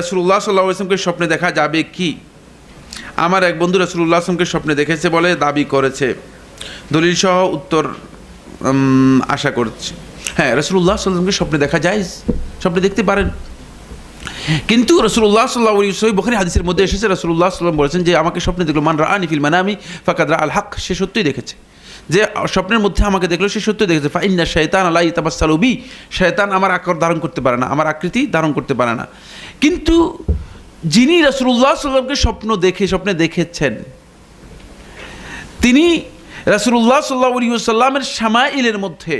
রসুল্লাহ সাল্লাহ আসলামকে স্বপ্নে দেখা যাবে কি? আমার এক বন্ধু রসুল্লাহ আসলামকে স্বপ্নে দেখেছে বলে দাবি করেছে। দলিল সহ উত্তর আশা করছি। হ্যাঁ রসুল্লাহ সাল্লামকে স্বপ্নে দেখা যায়। স্বপ্নে দেখতে পারেন। কিন্তু রসুল্লাহ সাল্লাহ সহি বখারি হাদিসের মধ্যে এসেছে রসুল্লাহ সাল্লাম বলেছেন যে, আমাকে স্বপ্নে দেখল মান রানি ফিল মানে আমি ফাকাদরা আল হক সে সত্যই দেখেছে। যে স্বপ্নের মধ্যে আমাকে দেখল, সে সত্যই দেখেছে, ফাইন্না শয়তান আল্লাহ ইতাবাসালবি শয়তান আমার আকার ধারণ করতে পারে না, আমার আকৃতি ধারণ করতে পারে না। কিন্তু যিনি রসুল্লাহ সাল্লামকে স্বপ্ন দেখে, স্বপ্নে দেখেছেন, তিনি রাসুল্লাহ সাল্লাহ সাল্লামের সামাইলের মধ্যে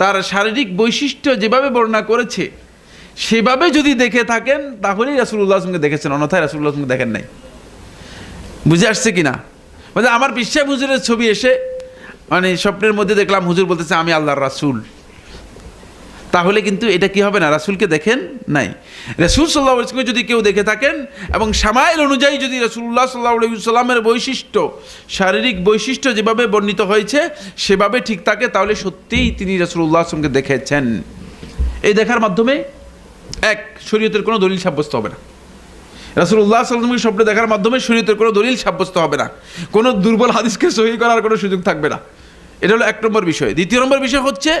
তার শারীরিক বৈশিষ্ট্য যেভাবে বর্ণনা করেছে, সেভাবে যদি দেখে থাকেন, তাহলেই রাসুল্লাহ আসলামকে দেখেছেন, অন্যথায় রাসুল্লাহ আসলামকে দেখেন নাই। বুঝে আসছে কি না মানে আমার বিশ্বাস হুজুরের ছবি এসে মানে স্বপ্নের মধ্যে দেখলাম হুজুর বলতেছে, আমি আল্লাহর রাসুল। তাহলে কিন্তু এটা কি হবে না? রাসুলকে দেখেন? নাই। রসুল সাল্লাহ যদি কেউ দেখে থাকেন, এবং সামাইল অনুযায়ী যদি রসুল্লাহ সাল্লাহ সাল্লামের বৈশিষ্ট্য, শারীরিক বৈশিষ্ট্য যেভাবে বর্ণিত হয়েছে, সেভাবে ঠিক থাকে, তাহলে সত্যিই তিনি রসুল্লাহ আসলামকে দেখেছেন। এই দেখার মাধ্যমে, এক, শরীয়তের কোনো দলিল সাব্যস্ত হবে না। রাসুল্লাহ সাল্লামকে স্বপ্নে দেখার মাধ্যমে শরীয়তের কোনো দলিল সাব্যস্ত হবে না। কোনো দুর্বল হাদিসকে সহি করার কোনো সুযোগ থাকবে না। এটা হলো এক নম্বর বিষয়। দ্বিতীয় নম্বর বিষয় হচ্ছে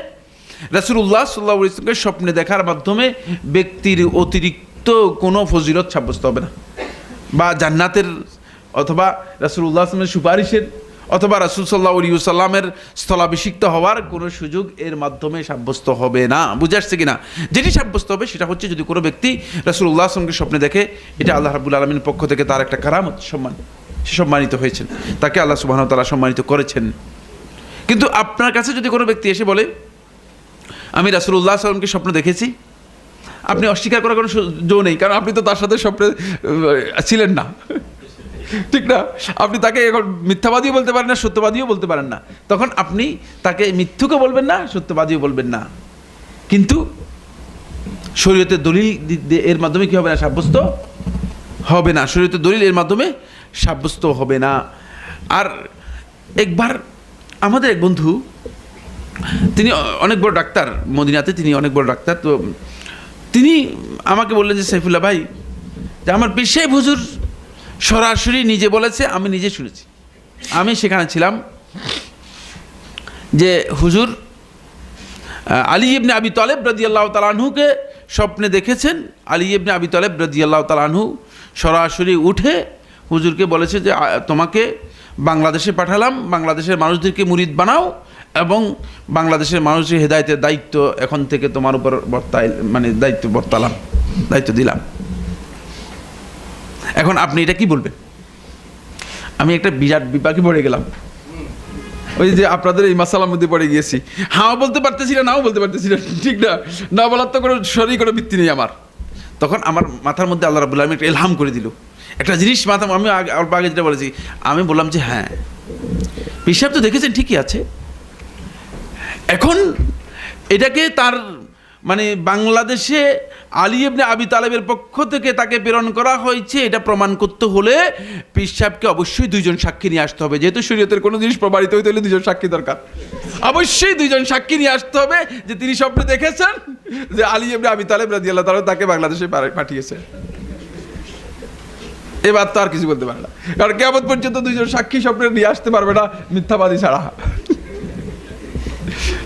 রাসুল্লাহ সাল্লাহ ইসলামকে স্বপ্নে দেখার মাধ্যমে ব্যক্তির অতিরিক্ত কোনো ফজিলত সাব্যস্ত হবে না। বা জান্নাতের অথবা রাসুল্লাহ আসলামের সুপারিশের অথবা রাসুল সাল্লাহ সাল্লামের স্থলাভিষিক্ত হওয়ার কোনো সুযোগ এর মাধ্যমে সাব্যস্ত হবে না। বুঝে আসছে কি না যেটি সাব্যস্ত হবে সেটা হচ্ছে যদি কোনো ব্যক্তি রাসুল্লাহ আসলামকে স্বপ্নে দেখে, এটা আল্লাহ রাবুল আলমীর পক্ষ থেকে তার একটা কারামত সম্মান সে সম্মানিত হয়েছেন। তাকে আল্লাহ সুবাহ তালা সম্মানিত করেছেন। কিন্তু আপনার কাছে যদি কোনো ব্যক্তি এসে বলে, আমি রাসুল্লাহ সাল্লামকে স্বপ্ন দেখেছি, আপনি অস্বীকার করার কোনো জো নেই, কারণ আপনি তো তার সাথে স্বপ্নে ছিলেন না। ঠিক না? আপনি তাকে এখন মিথ্যাবাদীও বলতে পারেন না, সত্যবাদীও বলতে পারেন না। তখন আপনি তাকে মিথ্যুকে বলবেন না, সত্যবাদীও বলবেন না। কিন্তু শরীয়তের দলিল এর মাধ্যমে কি হবে না, সাব্যস্ত হবে না। শরীয়তের দলিল এর মাধ্যমে সাব্যস্ত হবে না। আর একবার আমাদের এক বন্ধু, তিনি অনেক বড় ডাক্তার, মদিনাতে তিনি অনেক বড় ডাক্তার, তো তিনি আমাকে বললেন যে, সাইফুল্লাহ ভাই, যে আমার পেশাই হুজুর সরাসরি নিজে বলেছে, আমি নিজে শুনেছি। আমি সেখানে ছিলাম যে হুজুর আলী ইবনে আবি তলেব রদি আল্লাহ তালানহুকে স্বপ্নে দেখেছেন। আলী ইবনে আবি তলেব আল্লাহ তালানহু সরাসরি উঠে হুজুরকে বলেছে যে তোমাকে বাংলাদেশে পাঠালাম, বাংলাদেশের মানুষদেরকে মুরিদ বানাও এবং বাংলাদেশের মানুষের হেদায়তের দায়িত্ব এখন থেকে তোমার উপর বর্তাই মানে দায়িত্ব বর্তালাম, দায়িত্ব দিলাম। এখন আপনি এটা কি বলবেন? আমি একটা বিরাট বিপাকে পড়ে গেলাম। ওই যে আপনাদের এই মাসালার মধ্যে পড়ে গিয়েছি। হাও বলতে পারতেছি না, নাও বলতে পারতেছি না, ঠিক না? না বলার তো কোনো শরীর কোনো ভিত্তি নেই আমার। তখন আমার মাথার মধ্যে আল্লাহ রাবুল্লাহ আমি একটা এলহাম করে দিল। একটা জিনিস মাথা আমি অল্প আগে যেটা বলেছি, আমি বললাম যে হ্যাঁ। পিসাব তো দেখেছেন, ঠিকই আছে। এখন এটাকে তার মানে বাংলাদেশে আলী ইবনে আবি তালেবের পক্ষ থেকে তাকে প্রেরণ করা হয়েছে, এটা প্রমাণ করতে হলে পীর সাহেবকে অবশ্যই দুইজন সাক্ষী নিয়ে আসতে হবে। যেহেতু শরীয়তের কোনো জিনিস প্রমাণিত হইতে হলে দুজন সাক্ষী দরকার। অবশ্যই দুইজন সাক্ষী নিয়ে আসতে হবে যে তিনি স্বপ্নে দেখেছেন যে আলী ইবনে আবি তালেব রাজি আল্লাহ তাকে বাংলাদেশে পাঠিয়েছে। এবার তো আর কিছু বলতে পারে না। কারণ কেমন পর্যন্ত দুজন সাক্ষী স্বপ্নে নিয়ে আসতে পারবে না, মিথ্যাবাদী ছাড়া।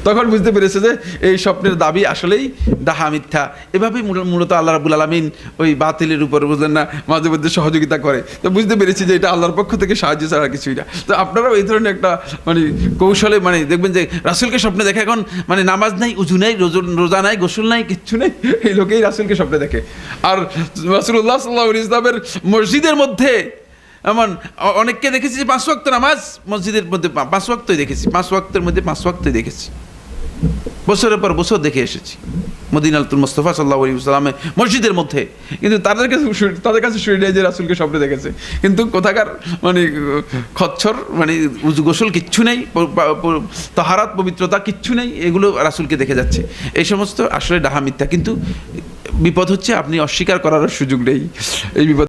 তখন বুঝতে পেরেছে যে এই স্বপ্নের দাবি আসলেই ডাহা মিথ্যা। এভাবেই মূলত আল্লাহ রাবুল আলমিন ওই বাতিলের উপর, বুঝলেন না, মাঝে মধ্যে সহযোগিতা করে। তো বুঝতে পেরেছি যে এটা আল্লাহর পক্ষ থেকে সাহায্য ছাড়া কিছুই না। তো আপনারাও এই ধরনের একটা মানে কৌশলে মানে দেখবেন যে রাসুলকে স্বপ্নে দেখে এখন মানে নামাজ নাই, উজু নাই, রোজ- রোজা নাই, গোসল নাই, কিচ্ছু নেই, এই লোকেই রাসুলকে স্বপ্নে দেখে। আর রাসুল্লাহ সাল্লাহ ইসলামের মসজিদের মধ্যে, এমন অনেককে দেখেছি যে পাঁচ ওয়াক্ত নামাজ মসজিদের মধ্যে পাঁচ ওয়াক্তই দেখেছি, পাঁচ ওয়াক্তের মধ্যে পাঁচ ওয়াক্তই দেখেছি। বছরের পর বছর দেখে এসেছি। মদিনালতুল মোস্তফা সাল্লাহ আলী মসজিদের মধ্যে। কিন্তু তাদের কাছে তাদের কাছে শুনে যে রাসুলকে স্বপ্নে দেখেছে। কিন্তু কোথাকার মানে খচ্ছর মানে গোসল কিচ্ছু নেই তাহারাত, পবিত্রতা কিচ্ছু নেই, এগুলো রাসুলকে দেখে যাচ্ছে। এই সমস্ত আসলে ডাহা মিথ্যা। কিন্তু বিপদ হচ্ছে, আপনি অস্বীকার করার সুযোগ নেই। এই বিপদ